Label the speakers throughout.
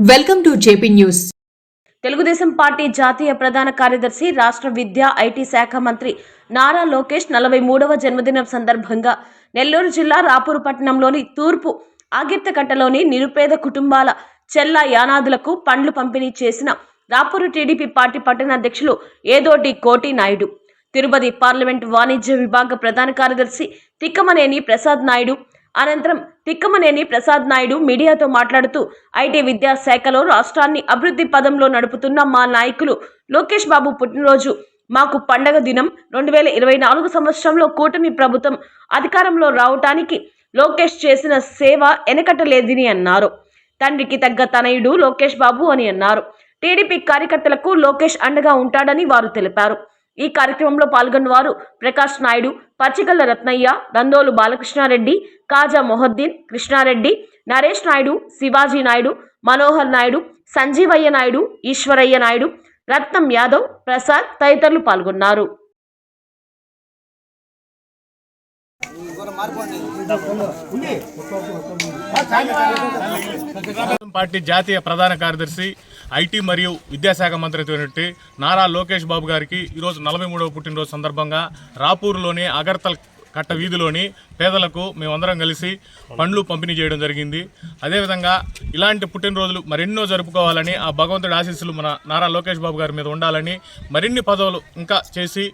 Speaker 1: Welcome to JP news.
Speaker 2: Telugu Desam party జాతీయ ప్రధాన కార్యదర్శి రాష్ట్ర విద్యా ఐటీ శాఖ మంత్రి నారా లోకేష్ నలభై మూడవ జన్మదినం సందర్భంగా నెల్లూరు జిల్లా రాపూరు పట్టణంలోని తూర్పు ఆగిర్తకట్టలోని నిరుపేద కుటుంబాల చెల్ల యానాదులకు పండ్లు పంపిణీ చేసిన రాపూరు టీడీపీ పార్టీ పట్టణ అధ్యక్షులు ఏదోటి కోటి నాయుడు తిరుపతి పార్లమెంట్ వాణిజ్య విభాగ ప్రధాన కార్యదర్శి తిక్కమనేని ప్రసాద్ నాయుడు అనంతరం తిక్కమనేని ప్రసాద్ నాయుడు మీడియాతో మాట్లాడుతూ ఐటీ విద్యాశాఖలో రాష్ట్రాన్ని అభివృద్ధి పదంలో నడుపుతున్న మా నాయకులు లోకేష్ బాబు పుట్టినరోజు మాకు పండగ దినం రెండు వేల ఇరవై నాలుగు సంవత్సరంలో కూటమి ప్రభుత్వం అధికారంలో రావటానికి లోకేష్ చేసిన సేవ వెనకట్టలేదని అన్నారు. తండ్రికి తగ్గ తనయుడు లోకేష్ బాబు అని అన్నారు. టీడీపీ కార్యకర్తలకు లోకేష్ అండగా ఉంటాడని వారు తెలిపారు. ఈ కార్యక్రమంలో పాల్గొన్న వారు ప్రకాష్ నాయుడు పచ్చికల్ల రత్నయ్య దందోలు బాలకృష్ణారెడ్డి కాజా మొహద్దీన్ కృష్ణారెడ్డి నరేష్ నాయుడు శివాజీ నాయుడు మనోహర్ నాయుడు సంజీవయ్య నాయుడు ఈశ్వరయ్య నాయుడు రత్నం యాదవ్ ప్రసాద్ తదితరులు పాల్గొన్నారు.
Speaker 3: పార్టీ జాతీయ ప్రధాన కార్యదర్శి ఐటీ మరియు విద్యాశాఖ మంత్రి అయినటువంటి నారా లోకేష్ బాబు గారికి ఈరోజు నలభై మూడవ పుట్టినరోజు సందర్భంగా రాపూర్లోని అగర్తల్ కట్ట వీధిలోని పేదలకు మేమందరం కలిసి పండ్లు పంపిణీ చేయడం జరిగింది. అదేవిధంగా ఇలాంటి పుట్టినరోజులు మరెన్నో జరుపుకోవాలని ఆ భగవంతుడి ఆశీస్సులు మన నారా లోకేష్ బాబు గారి మీద ఉండాలని మరిన్ని పదవులు ఇంకా చేసి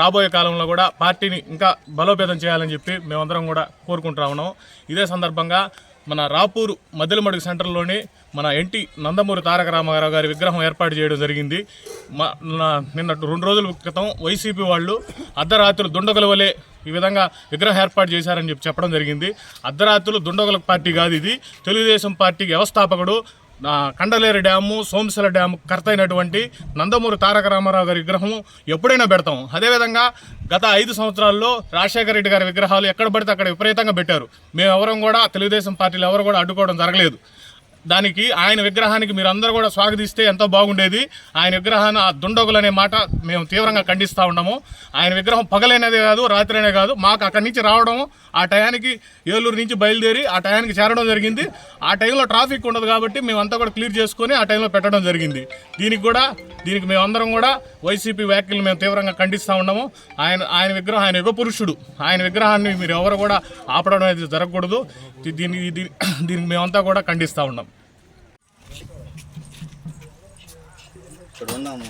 Speaker 3: రాబోయే కాలంలో కూడా పార్టీని ఇంకా బలోపేతం చేయాలని చెప్పి మేమందరం కూడా కోరుకుంటా ఉన్నాం. ఇదే సందర్భంగా మన రాపూరు మద్దెలమడుగు సెంటర్లోని మన ఎన్టీ నందమూరి తారక రామారావు గారి విగ్రహం ఏర్పాటు చేయడం జరిగింది. మా నిన్న రెండు రోజుల క్రితం వైసీపీ వాళ్ళు అర్ధరాత్రులు దుండగుల వలె ఈ విధంగా విగ్రహం ఏర్పాటు చేశారని చెప్పి చెప్పడం జరిగింది. అర్ధరాత్రులు దుండగుల పార్టీ కాదు ఇది. తెలుగుదేశం పార్టీ వ్యవస్థాపకుడు కండలేరు డ్యాము సోమశిల డ్యాము కర్తైనటువంటి నందమూరి తారక రామారావు గారి విగ్రహం ఎప్పుడైనా పెడతాం. అదేవిధంగా గత ఐదు సంవత్సరాల్లో రాజశేఖర రెడ్డి గారి విగ్రహాలు ఎక్కడ పడితే అక్కడ విపరీతంగా పెట్టారు. మేము ఎవరం కూడా తెలుగుదేశం పార్టీలు ఎవరు కూడా అడ్డుకోవడం జరగలేదు. దానికి ఆయన విగ్రహానికి మీరందరూ కూడా స్వాగతిస్తే ఎంతో బాగుండేది. ఆయన విగ్రహాన్ని ఆ దుండగులు అనే మాట మేము తీవ్రంగా ఖండిస్తూ ఉన్నాము. ఆయన విగ్రహం పగలైనదే కాదు రాత్రైనే కాదు. మాకు అక్కడి నుంచి రావడం ఆ టయానికి ఏలూరు నుంచి బయలుదేరి ఆ టయానికి చేరడం జరిగింది. ఆ టైంలో ట్రాఫిక్ ఉండదు కాబట్టి మేమంతా కూడా క్లియర్ చేసుకొని ఆ టైంలో పెట్టడం జరిగింది. దీనికి కూడా దీనికి మేమందరం కూడా వైసీపీ వ్యాఖ్యలు మేము తీవ్రంగా ఖండిస్తూ ఉన్నాము. ఆయన ఆయన విగ్రహం ఆయన యుగపురుషుడు ఆయన విగ్రహాన్ని మీరు ఎవరు కూడా ఆపడం అనేది జరగకూడదు. దీనికి దీనికి మేమంతా కూడా ఖండిస్తూ ఉన్నాం.
Speaker 4: ఉన్నాము.